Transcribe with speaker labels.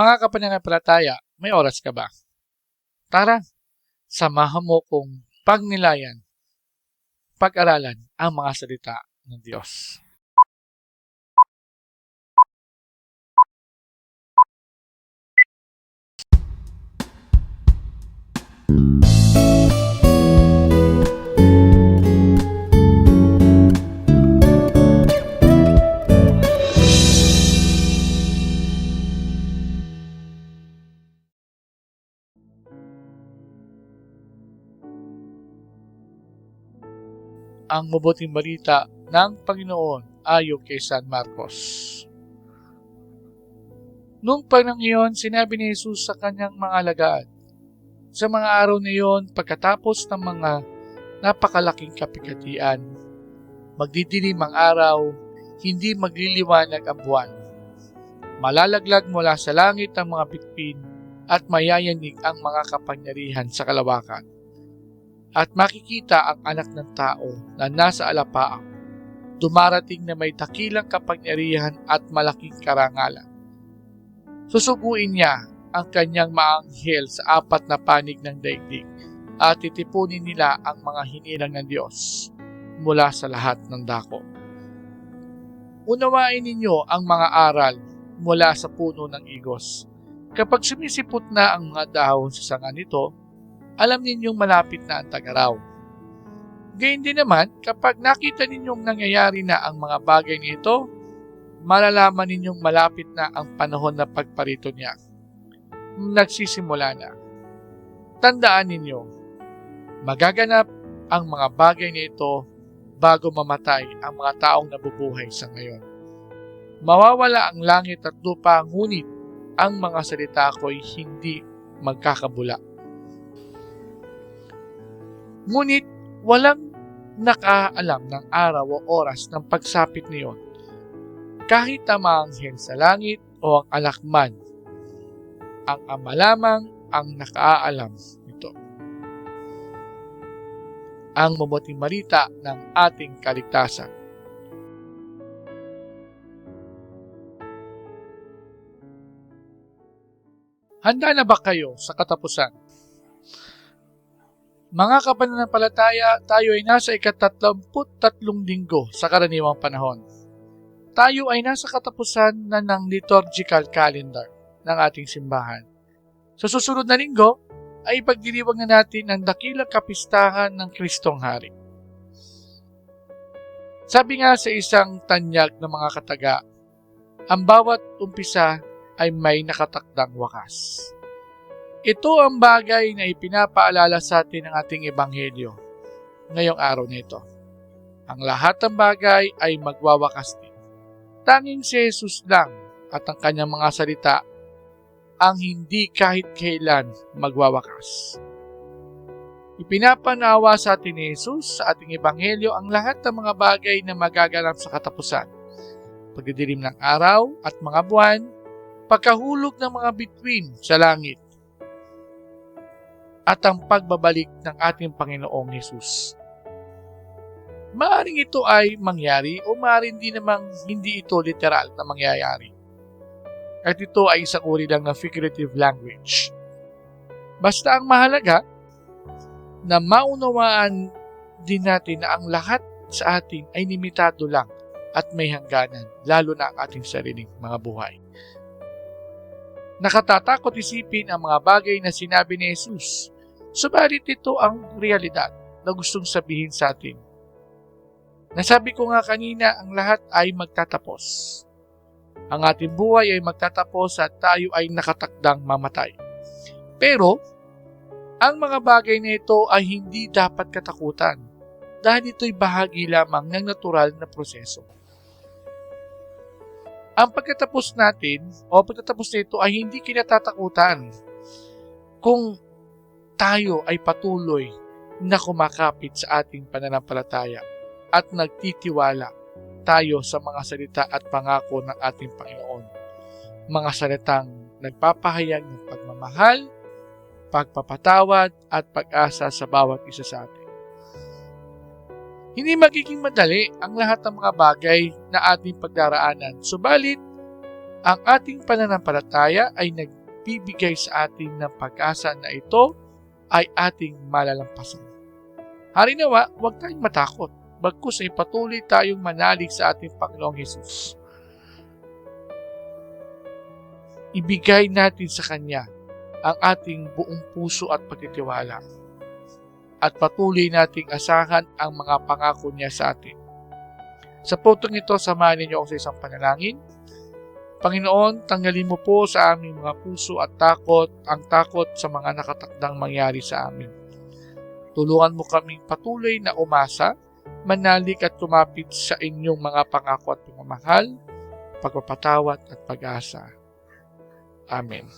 Speaker 1: Mga kapananampalataya, may oras ka ba? Tara, samahan mo kong pagnilayan, pag-aralan ang mga salita ng Diyos. Ang mabuting balita ng Panginoon ayon kay San Marcos. Noong panang iyon, sinabi ni Jesus sa kanyang mga alagad, sa mga araw na iyon, pagkatapos ng mga napakalaking kapigatian, magdidilim ang araw, hindi magliliwanag ang buwan. Malalaglag mula sa langit ang mga bitpin at mayayanig ang mga kapangyarihan sa kalawakan at makikita ang anak ng tao na nasa alapaang, dumarating na may dakilang kapangyarihan at malaking karangalan. Susuguin niya ang kanyang maanghel sa apat na panig ng daigdig at titipunin nila ang mga hinilang ng Diyos mula sa lahat ng dako. Unawain ninyo ang mga aral mula sa puno ng igos. Kapag sumisipot na ang mga dahon sa sanga nito, alam ninyong malapit na ang tagaraw. Gayun din naman, kapag nakita ninyong nangyayari na ang mga bagay nito, malalaman ninyong malapit na ang panahon na pagparito niya. Nagsisimula na. Tandaan ninyo, magaganap ang mga bagay nito bago mamatay ang mga taong nabubuhay sa ngayon. Mawawala ang langit at lupa, ngunit ang mga salita ko'y hindi magkakabula. Ngunit walang nakaalam ng araw o oras ng pagsapit niyon. Kahit ang mga sa langit o ang alakman, ang ama lamang ang nakaalam nito. Ang mabuting marita ng ating kaligtasan. Handa na ba kayo sa katapusan? Mga kapananampalataya, tayo ay nasa ikatatlamput-tatlong linggo sa karaniwang panahon. Tayo ay nasa katapusan na ng liturgical calendar ng ating simbahan. Sa susunod na linggo, ay pagdiriwang na natin ang dakilang kapistahan ng Kristong Hari. Sabi nga sa isang tanyag ng mga kataga, ang bawat umpisa ay may nakatakdang wakas. Ito ang bagay na ipinapaalala sa atin ng ating ebanghelyo ngayong araw na ito. Ang lahat ng bagay ay magwawakas din. Tanging si Jesus lang at ang kanyang mga salita ang hindi kahit kailan magwawakas. Ipinapanawa sa atin ni Jesus sa ating ebanghelyo ang lahat ng mga bagay na magaganap sa katapusan. Pagdidilim ng araw at mga buwan, pagkahulog ng mga bituin sa langit, at ang pagbabalik ng ating Panginoong Hesus. Maaring ito ay mangyari o maaring di namang hindi ito literal na mangyayari. At ito ay isang uri lang ng figurative language. Basta ang mahalaga na maunawaan din natin na ang lahat sa atin ay limitado lang at may hangganan, lalo na ang ating sariling mga buhay. Nakatatakot isipin ang mga bagay na sinabi ni Jesus. Subalit ito ang realidad na gustong sabihin sa atin. Nasabi ko nga kanina, ang lahat ay magtatapos. Ang ating buhay ay magtatapos at tayo ay nakatakdang mamatay. Pero, ang mga bagay na ito ay hindi dapat katakutan dahil ito'y bahagi lamang ng natural na proseso. Ang pagkatapos natin o pagkatapos nito ay hindi kinatatakutan kung tayo ay patuloy na kumakapit sa ating pananampalataya at nagtitiwala tayo sa mga salita at pangako ng ating Panginoon. Mga salitang nagpapahayag ng pagmamahal, pagpapatawad at pag-asa sa bawat isa sa atin. Hindi magiging madali ang lahat ng mga bagay na ating pagdaraanan. Subalit, Ang ating pananampalataya ay nagbibigay sa atin ng pag-asa na ito ay ating malalampasan. Hari nawa, huwag tayong matakot. Bagkus ay patuloy tayong manalig sa ating Panginoong Hesus. Ibigay natin sa Kanya ang ating buong puso at pagtitiwala. At patuloy nating asahan ang mga pangako niya sa atin. Sa putong ito, samahan ninyo ako sa isang panalangin. Panginoon, tanggalin mo po sa aming mga puso at takot ang takot sa mga nakatakdang mangyari sa amin. Tulungan mo kaming patuloy na umasa, manalik at kumapit sa inyong mga pangako at pagmamahal, pagpapatawad at pag-asa. Amen.